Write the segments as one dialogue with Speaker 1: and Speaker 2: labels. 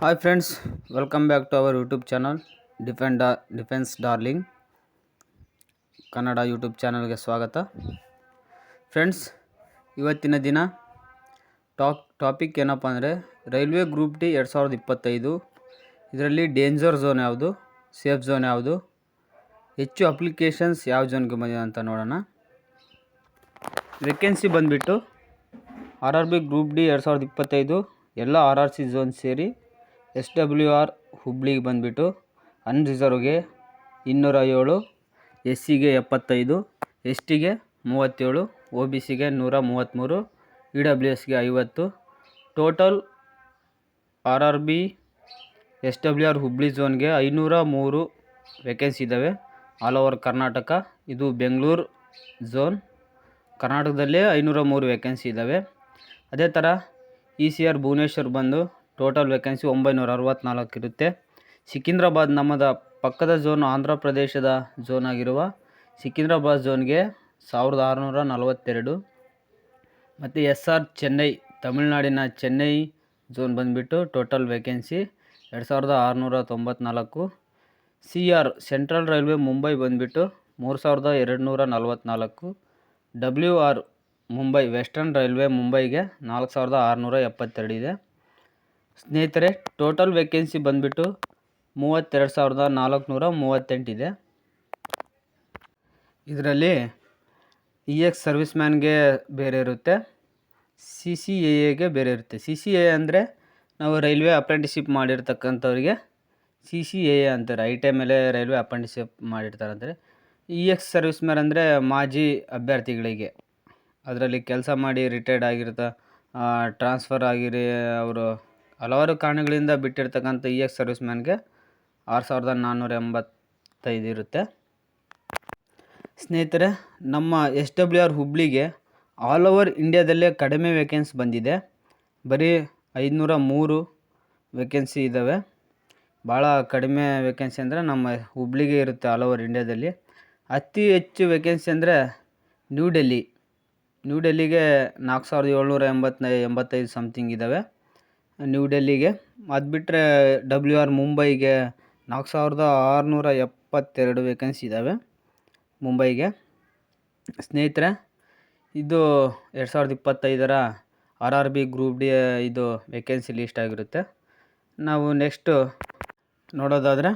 Speaker 1: Hi friends welcome back to our YouTube channel defend defence darling Kannada YouTube ಚಾನಲ್ಗೆ ಸ್ವಾಗತ. Friends ಇವತ್ತಿನ ದಿನ talk topic ಏನಪ್ಪ ಅಂದರೆ ರೈಲ್ವೆ ಗ್ರೂಪ್ ಡಿ ಎರಡು ಸಾವಿರದ ಇಪ್ಪತ್ತೈದು, ಇದರಲ್ಲಿ ಡೇಂಜರ್ ಝೋನ್ ಯಾವುದು ಸೇಫ್ ಝೋನ್ ಯಾವುದು, ಹೆಚ್ಚು ಅಪ್ಲಿಕೇಶನ್ಸ್ ಯಾವ ಝೋನ್ಗೆ ಬಂದಿದೆ ಅಂತ ನೋಡೋಣ. ವೆಕೆನ್ಸಿ ಬಂದುಬಿಟ್ಟು R R B group D ಎರಡು ಸಾವಿರದ ಇಪ್ಪತ್ತೈದು, ಎಲ್ಲ ಆರ್ ಆರ್ ಸಿ ಝೋನ್ ಸೇರಿ ಎಸ್ ಡಬ್ಲ್ಯೂ ಆರ್ ಹುಬ್ಳಿಗೆ ಬಂದುಬಿಟ್ಟು ಅನ್ರಿಸರ್ವ್ಗೆ ಇನ್ನೂರ ಏಳು ಎಸ್ ಸಿಗೆ ಎಪ್ಪತ್ತೈದು ಎಸ್ ಟಿಗೆ ಮೂವತ್ತೇಳು ಒ ಬಿ ಸಿಗೆ ನೂರ ಮೂವತ್ತ್ಮೂರು ಇ ಡಬ್ಲ್ಯೂ ಎಸ್ಗೆ ಐವತ್ತು. Total R R B S W R Hubli ಝೋನ್ಗೆ ಐನೂರ ಮೂರು ವೇಕೆನ್ಸಿ ಇದ್ದಾವೆ ಆಲ್ ಓವರ್ ಕರ್ನಾಟಕ, ಇದು ಬೆಂಗಳೂರು ಝೋನ್. ಕರ್ನಾಟಕದಲ್ಲೇ ಐನೂರ ಮೂರು ವೇಕೆನ್ಸಿ ಇದ್ದಾವೆ ಅದೇ ಥರ ಇ ಸಿ ಆರ್ ಭುವನೇಶ್ವರ್ ಬಂದು ಟೋಟಲ್ ವೇಕೆನ್ಸಿ ಒಂಬೈನೂರ ಅರವತ್ತ್ನಾಲ್ಕು ಇರುತ್ತೆ ಸಿಕಿಂದ್ರಾಬಾದ್ ನಮ್ಮದ ಪಕ್ಕದ ಝೋನ್ ಆಂಧ್ರ ಪ್ರದೇಶದ ಝೋನ್ ಆಗಿರುವ ಸಿಕಿಂದ್ರಾಬಾದ್ ಝೋನ್ಗೆ ಸಾವಿರದ ಆರುನೂರ ನಲವತ್ತೆರಡು ಮತ್ತು ಎಸ್ ಆರ್ ಚೆನ್ನೈ, ತಮಿಳುನಾಡಿನ ಚೆನ್ನೈ ಝೋನ್ ಬಂದುಬಿಟ್ಟು ಟೋಟಲ್ ವೇಕೆನ್ಸಿ ಎರಡು ಸಾವಿರದ ಆರುನೂರ ತೊಂಬತ್ನಾಲ್ಕು C R central railway Mumbai ಬಂದುಬಿಟ್ಟು ಮೂರು ಸಾವಿರದ ಎರಡು ನೂರ ನಲವತ್ತ್ನಾಲ್ಕು W R Mumbai western railway ಮುಂಬೈಗೆ ನಾಲ್ಕು ಸಾವಿರದ ಆರುನೂರ ಎಪ್ಪತ್ತೆರಡು ಇದೆ. ಸ್ನೇಹಿತರೆ ಟೋಟಲ್ ವೇಕೆನ್ಸಿ ಬಂದುಬಿಟ್ಟು ಮೂವತ್ತೆರಡು ಸಾವಿರದ ನಾಲ್ಕುನೂರ ಮೂವತ್ತೆಂಟಿದೆ ಇದರಲ್ಲಿ ಇ ಎಕ್ಸ್ ಸರ್ವಿಸ್ ಮ್ಯಾನ್ಗೆ ಬೇರೆ ಇರುತ್ತೆ ಸಿ ಸಿ ಎ ಎಗೆ ಬೇರೆ ಇರುತ್ತೆ. ಸಿ ಸಿ ಎ ಅಂದರೆ ನಾವು ರೈಲ್ವೆ ಅಪ್ರೆಂಟಿಶಿಪ್ ಮಾಡಿರ್ತಕ್ಕಂಥವ್ರಿಗೆ ಸಿ ಸಿ ಎ ಎ ಅಂತಾರೆ. ಐ ಟಿ ಮೇಲೆ ರೈಲ್ವೆ ಅಪ್ರೆಂಟಿಶಿಪ್ ಮಾಡಿರ್ತಾರೆ ಅಂದರೆ. ಇ ಎಕ್ಸ್ ಸರ್ವಿಸ್ ಮ್ಯಾನ್ ಅಂದರೆ ಮಾಜಿ ಅಭ್ಯರ್ಥಿಗಳಿಗೆ. ಅದರಲ್ಲಿ ಕೆಲಸ ಮಾಡಿ ರಿಟೈರ್ಡ್ ಆಗಿರ್ತ ಟ್ರಾನ್ಸ್ಫರ್ ಆಗಿರಿ, ಅವರು ಹಲವಾರು ಕಾರಣಗಳಿಂದ ಬಿಟ್ಟಿರ್ತಕ್ಕಂಥ ಇ ಎಕ್ಸ್ ಸರ್ವಿಸ್ ಮ್ಯಾನ್ಗೆ ಆರು ಸಾವಿರದ ನಾನ್ನೂರ ಎಂಬತ್ತೈದು ಇರುತ್ತೆ. ಸ್ನೇಹಿತರೆ, ನಮ್ಮ ಎಸ್ ಡಬ್ಲ್ಯೂ ಆರ್ ಹುಬ್ಳಿಗೆ ಆಲ್ ಓವರ್ ಇಂಡಿಯಾದಲ್ಲೇ ಕಡಿಮೆ ವೇಕೆನ್ಸಿ ಬಂದಿದೆ. ಬರೀ ಐದುನೂರ ಮೂರು ವೇಕೆನ್ಸಿ ಇದ್ದಾವೆ ಭಾಳ ಕಡಿಮೆ ವೇಕೆನ್ಸಿ ಅಂದರೆ ನಮ್ಮ ಹುಬ್ಳಿಗೆ ಇರುತ್ತೆ ಆಲ್ ಓವರ್ ಇಂಡಿಯಾದಲ್ಲಿ ಅತಿ ಹೆಚ್ಚು ವೇಕೆನ್ಸಿ ಅಂದರೆ ನ್ಯೂ ಡೆಲ್ಲಿ ನ್ಯೂ ಡೆಲ್ಲಿಗೆ ನಾಲ್ಕು ಸಾವಿರದ ಏಳ್ನೂರ ಎಂಬತ್ತ ಎಂಬತ್ತೈದು ಸಮಥಿಂಗ್ ಇದ್ದಾವೆ ನ್ಯೂ ಡೆಲ್ಲಿಗೆ ಅದು ಬಿಟ್ಟರೆ ಡಬ್ಲ್ಯೂ ಆರ್ ಮುಂಬೈಗೆ ನಾಲ್ಕು ಸಾವಿರದ ಆರುನೂರ ಎಪ್ಪತ್ತೆರಡು ವೇಕೆನ್ಸಿ ಇದ್ದಾವೆ ಮುಂಬೈಗೆ ಸ್ನೇಹಿತರೆ, ಇದು ಎರಡು ಸಾವಿರದ ಇಪ್ಪತ್ತೈದರ R R B group D ಇದು ವೇಕೆನ್ಸಿ ಲೀಸ್ಟ್ ಆಗಿರುತ್ತೆ. ನಾವು ನೆಕ್ಸ್ಟು ನೋಡೋದಾದರೆ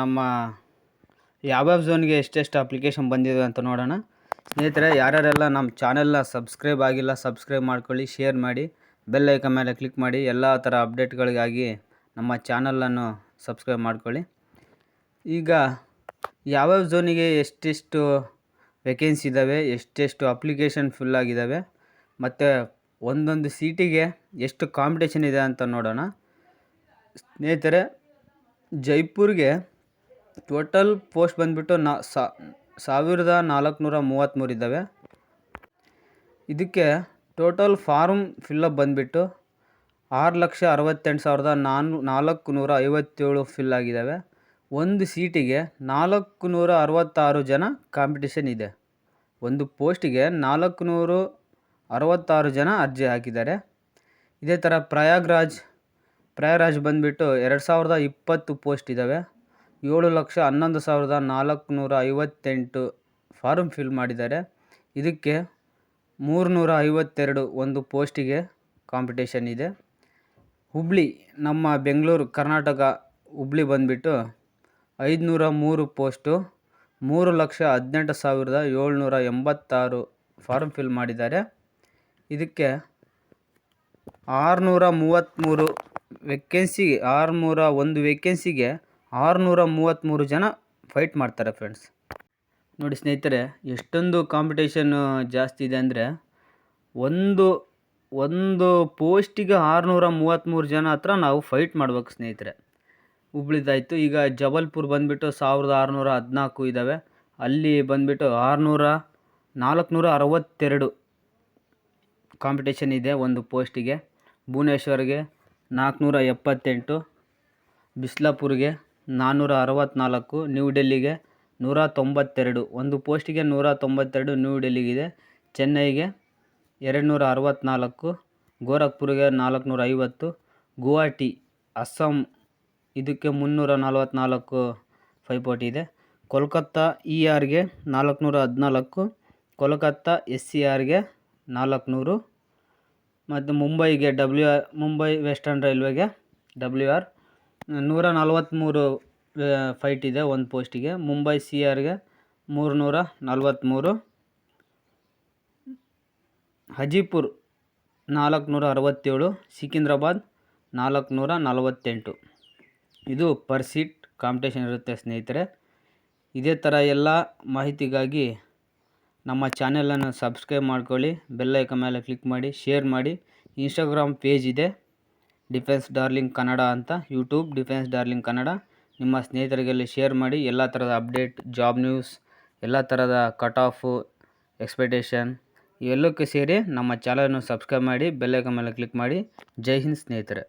Speaker 1: ನಮ್ಮ ಯಾವ್ಯಾವ ಝೋನ್ಗೆ ಎಷ್ಟೆಷ್ಟು ಅಪ್ಲಿಕೇಶನ್ ಬಂದಿದೆ ಅಂತ ನೋಡೋಣ. ಸ್ನೇಹಿತರೆ, ಯಾರ್ಯಾರೆಲ್ಲ ನಮ್ಮ ಚಾನೆಲ್ನ ಸಬ್ಸ್ಕ್ರೈಬ್ ಆಗಿಲ್ಲ ಸಬ್ಸ್ಕ್ರೈಬ್ ಮಾಡ್ಕೊಳ್ಳಿ ಶೇರ್ ಮಾಡಿ. ಬೆಲ್ ಐಕನ್ ಮೇಲೆ ಕ್ಲಿಕ್ ಮಾಡಿ ಎಲ್ಲ ಥರ ಅಪ್ಡೇಟ್ಗಳಿಗಾಗಿ ನಮ್ಮ ಚಾನಲನ್ನು ಸಬ್ಸ್ಕ್ರೈಬ್ ಮಾಡ್ಕೊಳ್ಳಿ. ಈಗ ಯಾವ್ಯಾವ ಝೋನಿಗೆ ಎಷ್ಟೆಷ್ಟು ವೇಕೆನ್ಸಿ ಇದ್ದಾವೆ ಎಷ್ಟೆಷ್ಟು ಅಪ್ಲಿಕೇಶನ್ ಫುಲ್ ಆಗಿದ್ದಾವೆ ಮತ್ತು ಒಂದೊಂದು ಸೀಟಿಗೆ ಎಷ್ಟು ಕಾಂಪಿಟೇಷನ್ ಇದೆ ಅಂತ ನೋಡೋಣ. ಸ್ನೇಹಿತರೆ, ಜೈಪುರ್ಗೆ ಟೋಟಲ್ ಪೋಸ್ಟ್ ಬಂದುಬಿಟ್ಟು ನಾ ಸಾವಿರದ ನಾಲ್ಕುನೂರ ಮೂವತ್ತ್ಮೂರು ಇದ್ದಾವೆ ಇದಕ್ಕೆ ಟೋಟಲ್ ಫಾರ್ಮ್ ಫಿಲ್ಲಪ್ ಬಂದುಬಿಟ್ಟು ಆರು ಲಕ್ಷ ಅರವತ್ತೆಂಟು ಸಾವಿರದ ನಾನು ನಾಲ್ಕು ನೂರ ಐವತ್ತೇಳು ಫಿಲ್ ಆಗಿದ್ದಾವೆ ಒಂದು ಸೀಟಿಗೆ ನಾಲ್ಕು ನೂರ ಅರವತ್ತಾರು ಜನ ಕಾಂಪಿಟೇಷನ್ ಇದೆ. ಒಂದು ಪೋಸ್ಟಿಗೆ ನಾಲ್ಕು ನೂರು ಅರವತ್ತಾರು ಜನ ಅರ್ಜಿ ಹಾಕಿದ್ದಾರೆ. ಇದೇ ಥರ ಪ್ರಯಾಗ್ರಾಜ್ ಪ್ರಯಾಗ್ರಾಜ್ ಬಂದುಬಿಟ್ಟು ಎರಡು ಸಾವಿರದ ಇಪ್ಪತ್ತು ಪೋಸ್ಟ್ ಇದ್ದಾವೆ ಏಳು ಲಕ್ಷ ಹನ್ನೊಂದು ಸಾವಿರದ ನಾಲ್ಕು ನೂರ ಐವತ್ತೆಂಟು ಫಾರ್ಮ್ ಫಿಲ್ ಮಾಡಿದ್ದಾರೆ. ಇದಕ್ಕೆ ಮೂರುನೂರ ಐವತ್ತೆರಡು ಒಂದು ಪೋಸ್ಟಿಗೆ ಕಾಂಪಿಟೇಷನ್ ಇದೆ. ಹುಬ್ಳಿ, ನಮ್ಮ ಬೆಂಗಳೂರು, ಕರ್ನಾಟಕ ಹುಬ್ಳಿ ಬಂದುಬಿಟ್ಟು ಐದುನೂರ ಮೂರು ಪೋಸ್ಟು, ಮೂರು ಲಕ್ಷ ಹದಿನೆಂಟು ಸಾವಿರದ ಏಳ್ನೂರ ಎಂಬತ್ತಾರು ಫಾರ್ಮ್ ಫಿಲ್ ಮಾಡಿದ್ದಾರೆ. ಇದಕ್ಕೆ ಆರುನೂರ ಮೂವತ್ತ್ಮೂರು ವೇಕೆನ್ಸಿಗೆ ಆರುನೂರ ಒಂದು ವೇಕೆನ್ಸಿಗೆ ಆರುನೂರ ಮೂವತ್ತ್ಮೂರು ಜನ ಫೈಟ್ ಮಾಡ್ತಾರೆ ಫ್ರೆಂಡ್ಸ್ ನೋಡಿ ಸ್ನೇಹಿತರೆ, ಎಷ್ಟೊಂದು ಕಾಂಪಿಟೇಷನ್ನು ಜಾಸ್ತಿ ಇದೆ ಅಂದರೆ ಒಂದು ಒಂದು ಪೋಸ್ಟಿಗೆ ಆರುನೂರ ಮೂವತ್ತ್ಮೂರು ಜನ ಹತ್ರ ನಾವು ಫೈಟ್ ಮಾಡ್ಬೇಕು ಸ್ನೇಹಿತರೆ. ಹುಬ್ಳಿದಾಯಿತು. ಈಗ ಜಬಲ್ಪುರ್ ಬಂದುಬಿಟ್ಟು ಸಾವಿರದ ಆರುನೂರ ಹದಿನಾಲ್ಕು ಇದ್ದಾವೆ ಅಲ್ಲಿ ಬಂದುಬಿಟ್ಟು ಆರುನೂರ ನಾಲ್ಕುನೂರ ಅರವತ್ತೆರಡು ಕಾಂಪಿಟೇಷನ್ ಇದೆ ಒಂದು ಪೋಸ್ಟಿಗೆ. ಭುವನೇಶ್ವರ್ಗೆ ನಾಲ್ಕುನೂರ ಎಪ್ಪತ್ತೆಂಟು, ಬಿಸ್ಲಾಪುರ್ಗೆ ನಾನ್ನೂರ ಅರವತ್ತ್ನಾಲ್ಕು ನ್ಯೂ ಡೆಲ್ಲಿಗೆ ನೂರ ತೊಂಬತ್ತೆರಡು ಒಂದು ಪೋಸ್ಟಿಗೆ ನೂರ ತೊಂಬತ್ತೆರಡು ನ್ಯೂ ಡೆಲ್ಲಿಗಿದೆ. ಚೆನ್ನೈಗೆ ಎರಡು ನೂರ ಅರವತ್ತ್ನಾಲ್ಕು ಗೋರಖ್ಪುರ್ಗೆ ನಾಲ್ಕುನೂರ ಐವತ್ತು ಗುವಾಹಟಿ, ಅಸ್ಸಾಂ ಇದಕ್ಕೆ ಮುನ್ನೂರ ನಲವತ್ತ್ನಾಲ್ಕು ಪೈಪೋಟಿ ಇದೆ. ಕೋಲ್ಕತ್ತಾ ಇ ಆರ್ಗೆ ನಾಲ್ಕುನೂರ ಹದಿನಾಲ್ಕು ಕೋಲ್ಕತ್ತಾ ಎಸ್ ಸಿ ಆರ್ಗೆ ನಾಲ್ಕುನೂರು, ಮತ್ತು ಮುಂಬೈಗೆ ಡಬ್ಲ್ಯೂ ಆರ್ ಮುಂಬೈ ವೆಸ್ಟರ್ನ್ ರೈಲ್ವೆಗೆ ಡಬ್ಲ್ಯೂ ಆರ್ ನೂರ ನಲವತ್ತ್ಮೂರು ಫೈಟ್ ಇದೆ ಒಂದು ಪೋಸ್ಟಿಗೆ ಮುಂಬೈ ಸಿ ಆರ್ಗೆ ಮೂರುನೂರ ನಲ್ವತ್ತ್ಮೂರು ಹಜಿಪುರ್ ನಾಲ್ಕುನೂರ ಅರವತ್ತೇಳು. ಸಿಕಿಂದ್ರಾಬಾದ್ ನಾಲ್ಕುನೂರ ನಲವತ್ತೆಂಟು. ಇದು ಪರ್ ಸೀಟ್ ಕಾಂಪಿಟೇಷನ್ ಇರುತ್ತೆ ಸ್ನೇಹಿತರೆ. ಇದೇ ಥರ ಎಲ್ಲ ಮಾಹಿತಿಗಾಗಿ ನಮ್ಮ ಚಾನೆಲನ್ನು ಸಬ್ಸ್ಕ್ರೈಬ್ ಮಾಡ್ಕೊಳ್ಳಿ ಬೆಲ್ಲೈಕ ಮೇಲೆ ಕ್ಲಿಕ್ ಮಾಡಿ ಶೇರ್ ಮಾಡಿ. ಇನ್ಸ್ಟಾಗ್ರಾಮ್ ಪೇಜ್ ಇದೆ. ಡಿಫೆನ್ಸ್ ಡಾರ್ಲಿಂಗ್ ಕನ್ನಡ ಅಂತ ಯೂಟ್ಯೂಬ್ ಡಿಫೆನ್ಸ್ ಡಾರ್ಲಿಂಗ್ ಕನ್ನಡ ನಿಮ್ಮ ಸ್ನೇಹಿತರಿಗೆಲ್ಲ ಶೇರ್ ಮಾಡಿ ಎಲ್ಲ ಥರದ ಅಪ್ಡೇಟ್ ಜಾಬ್ ನ್ಯೂಸ್ ಎಲ್ಲ ಥರದ ಕಟ್ ಆಫು ಎಕ್ಸ್ಪೆಕ್ಟೇಷನ್ ಇವೆಲ್ಲಕ್ಕೂ ಸೇರಿ ನಮ್ಮ ಚಾನಲನ್ನು ಸಬ್ಸ್ಕ್ರೈಬ್ ಮಾಡಿ ಬೆಲ್ಲೈಕ ಮೇಲೆ ಕ್ಲಿಕ್ ಮಾಡಿ. ಜೈ ಹಿಂದ್ ಸ್ನೇಹಿತರೆ.